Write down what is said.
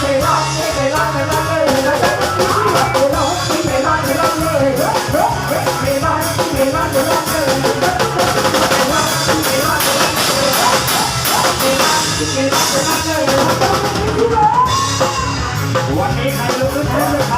Hey, rock, hey, rock, hey, rock. วันนี้ใครลุกขึ้นเต้นเลยครับ